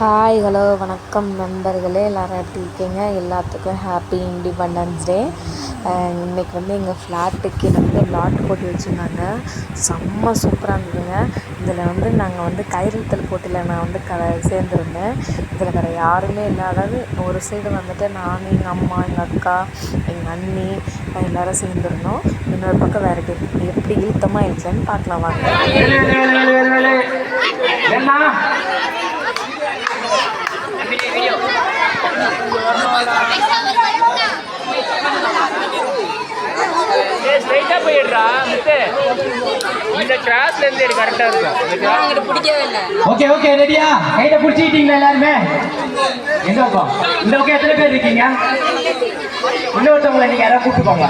Hi hello வணக்கம் நண்பர்களே எல்லோரும் எப்படி இருக்கீங்க? எல்லாத்துக்கும் ஹாப்பி இண்டிபெண்டன்ஸ் டே இன்றைக்கி வந்து எங்கள் ஃப்ளாட்டுக்கு வந்து லாட் போட்டு வச்சுருந்தாங்க. செம்ம சூப்பராக இருந்ததுங்க. இதில் வந்து நாங்கள் வந்து கயிறுத்தல் போட்டியில் நான் வந்து க சேர்ந்துருந்தேன். இதில் வேறு யாருமே இல்லை. அதாவது ஒரு சைடு வந்துட்டு நான் எங்கள் அம்மா எங்கள் அக்கா எங்கள் அண்ணி எல்லோரும் சேர்ந்துருந்தோம். இன்னொரு பக்கம் வேறு எப்படி எப்படி இழுத்தமாக இருந்துச்சுன்னு பார்க்கலாம் வாங்க. போயிடுறா முத்து இந்த கிராஸ்ல இருந்து எனக்கு கரெக்டா இருக்கும் பிடிக்கவே இல்லை ஓகே ஓகே ரெடியா? கையில பிடிச்சிக்கிட்டீங்களா எல்லாருமே? எந்த பக்கம்? இந்த பக்கம் எத்தனை பேர் இருக்கீங்க? இன்னொருத்தவங்களை நீங்க யாராவது கூப்பிட்டு போங்க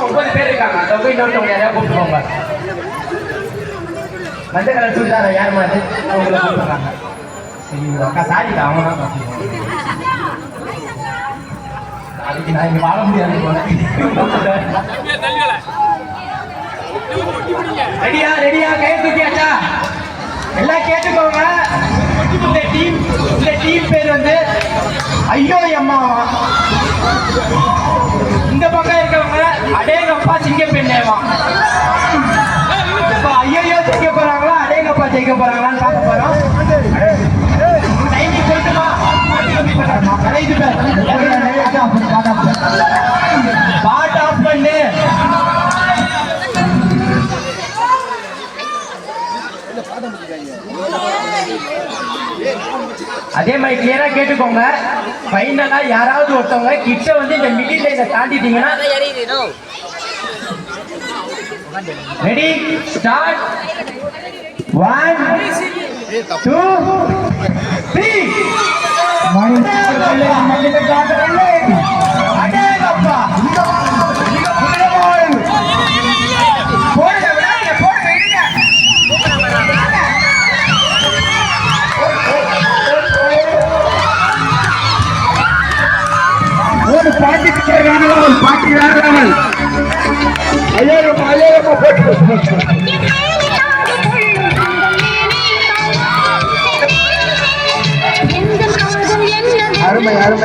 ஒன்பது பேர் இருக்காங்க. அந்த பக்கம் இன்னொருத்தவங்க யாராவது கூப்பிட்டு போங்க. மஞ்சள் கலர் சுடிதார யார் மாதிரி அவங்கள கூப்பிடுறாங்க சரி அக்கா சாரிக்கா அவங்க தான். நாளைக்கு நான் இங்க வாழ முடியாது ரெடியா ரெடியா? கை தூக்கியாச்சா எல்லாம் கேட்டுக்கோங்க. இந்த டீம் இந்த டீம் பேர் வந்து ஐயோ அம்மாவா இந்த பக்கம் இருக்கவங்க அடேங்கப்பா சிங்க ஜெயிக்க போறாங்களான்னு பார்க்க போறோம் டைமிங் ஆஃப் பண்ணு. அதே மாதிரி கிளியரா கேட்டுக்கோங்க. ஃபைனலா யாராவது ஒருத்தவங்க கிட்ட வந்து இந்த மிடில் லைனை தாண்டிட்டீங்கன்னா ready start one two three அடேங்கப்பா போடுங்க விடாதீங்க போடுங்க இடுங்க ஒரு பாட்டிக்கு தேவையான ஒரு பாட்டி வேறாமல் ஐயாயிரம் ஐயாயிரம் போட்டு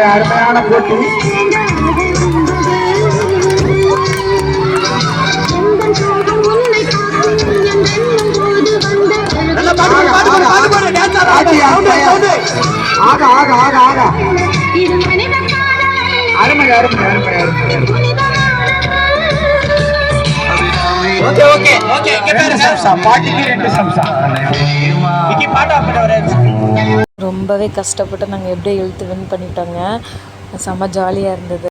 அருமை அருமை அருமையான போட்டி. ஆக ஆக ஆக ஆக. அருமை அருமை அருமை அருமை. Okay okay. ஓகே இங்க பாருங்க. சம்சா பாட்டிக்கு ரெண்டு சம்சா. இன்னைக்கு பாட்டா நிமிஷம். ரொம்பவே கஷ்டப்பட்டு நாங்கள் எப்படியோ இழுத்து வின் பண்ணிட்டோங்க. செம்ம ஜாலியாக இருந்தது.